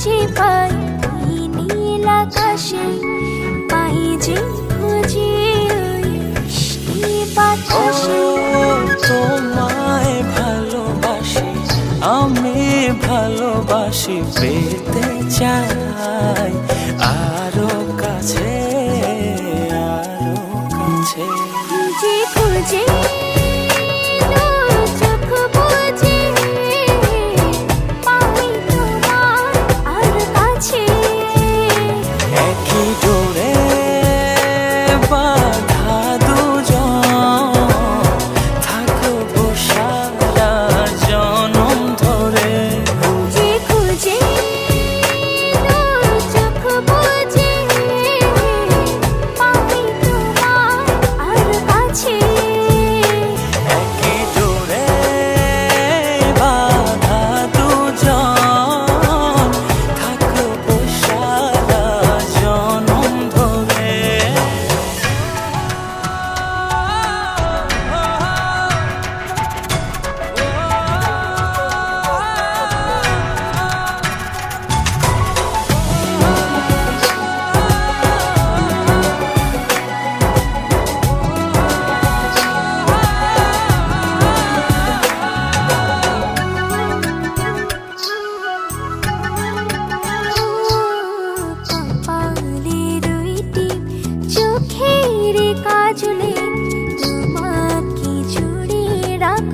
খুঁজে পাই নীল আকাশে পাই যে খুঁজে তোমায় ভালোবাসি আমি ভালোবাসি পেতে চাই।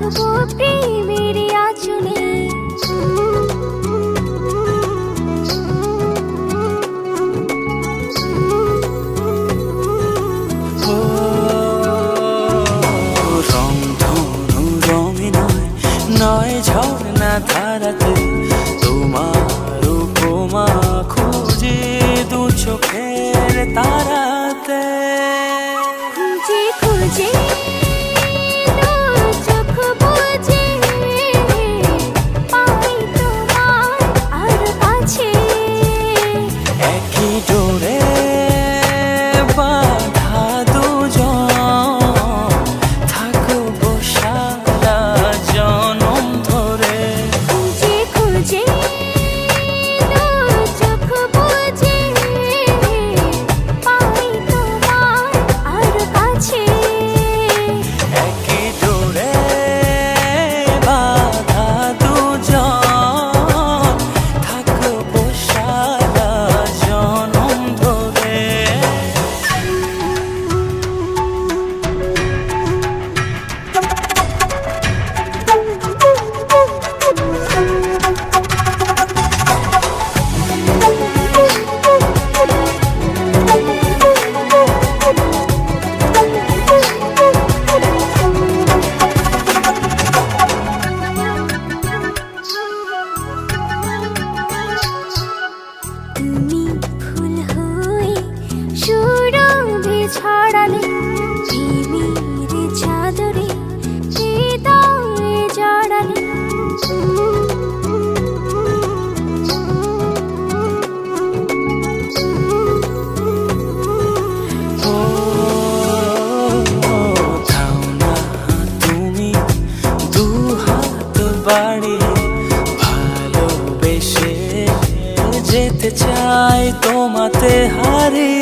রাখব প্রেমের আচলে। নয় ঝর্ণা ধারাতে তোমার উপমা খুঁজে দু চোখের তারাতে। llore. রাতে হারিয়ে